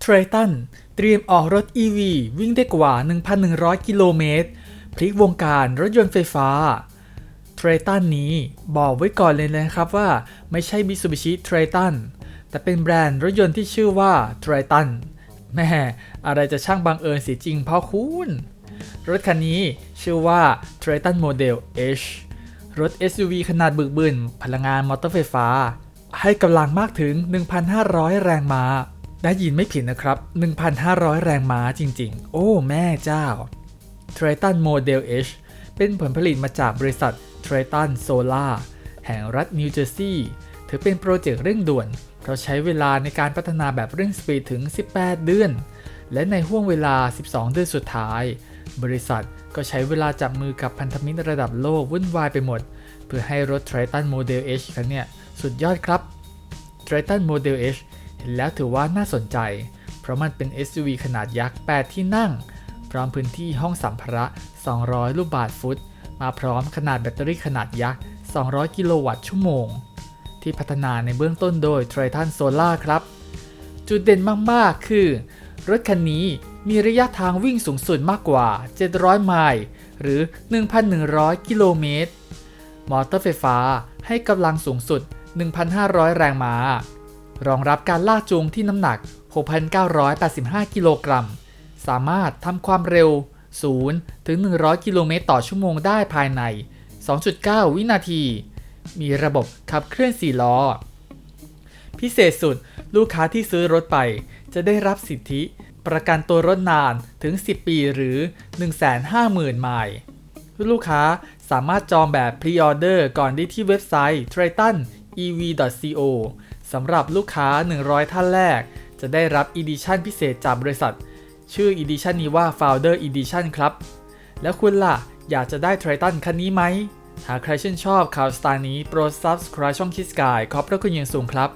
เทรตันเตรียมออกรถ EV วิ่งได้กว่า 1,100 กิโลเมตร พลิกวงการรถยนต์ไฟฟ้าเทรตันนี้บอกไว้ก่อนเลยนะครับว่าไม่ใช่ Mitsubishi Triton แต่เป็นแบรนด์รถยนต์ที่ชื่อว่า Triton แม่อะไรจะช่างบังเอิญสิจริงพ่อคุณรถคันนี้ชื่อว่า Triton Model H รถ SUV ขนาดบึกบึนพลังงานมอเตอร์ไฟฟ้า ให้กำลังมากถึง 1,500 แรงม้า ได้ยินไม่ผิดนะครับ 1,500 แรงม้าจริงๆ โอ้ แม่เจ้า Triton Model H เป็นผลผลิตมาจากบริษัท Triton Solar แห่งรัฐนิวเจอร์ซีย์ถือเป็นโปรเจกต์เร่งด่วน เพราะใช้เวลาในการพัฒนาแบบเร่งสปีดถึง 18 เดือน และในห่วงเวลา 12 เดือนสุดท้าย บริษัทก็ใช้เวลาจับมือกับพันธมิตรระดับโลกวุ่นวายไปหมด เพื่อให้รถ Triton Model H ครั้งเนี้ยสุดยอดครับ Triton Model H เห็นแล้วถือว่าน่าสนใจ เพราะมันเป็น SUV ขนาดยักษ์ 8 ที่นั่ง พร้อมพื้นที่ห้องสัมภาระ 200 ลูกบาศก์ฟุต มาพร้อมขนาดแบตเตอรี่ขนาดยักษ์ 200 กิโลวัตต์ชั่วโมง ที่พัฒนาในเบื้องต้นโดย Triton Solar ครับ จุดเด่นมาก ๆ คือ รถคันนี้มีระยะทางวิ่งสูงสุดมากกว่า 700 ไมล์ หรือ 1,100 กิโลเมตร มอเตอร์ไฟฟ้าให้กำลังสูงสุด 1,500 แรงม้า รองรับการลากจูงที่น้ำหนัก 6,985 กิโลกรัม สามารถทำความเร็ว 0 ถึง 100 กิโลเมตรต่อชั่วโมงได้ภายใน 2.9 วินาที มีระบบขับเคลื่อน 4 ล้อ พิเศษสุดลูกค้าที่ซื้อรถไป จะได้รับสิทธิ ประกันตัวรถนานถึง 10 ปีหรือ 150,000 ไมล์ลูกค้าสามารถจองแบบพรีออเดอร์ก่อนได้ที่เว็บไซต์ tritonev.co สำหรับลูกค้า 100 ท่านแรก จะได้รับ Edition พิเศษจากบริษัท ชื่อ Edition นี้ว่า Founder Edition ครับ แล้วคุณล่ะ อยากจะได้ Triton คันนี้ไหม หากใครชื่นชอบข่าวสไตล์นี้โปรด subscribe ช่องคิสกายขอบพระคุณอย่างสูงครับ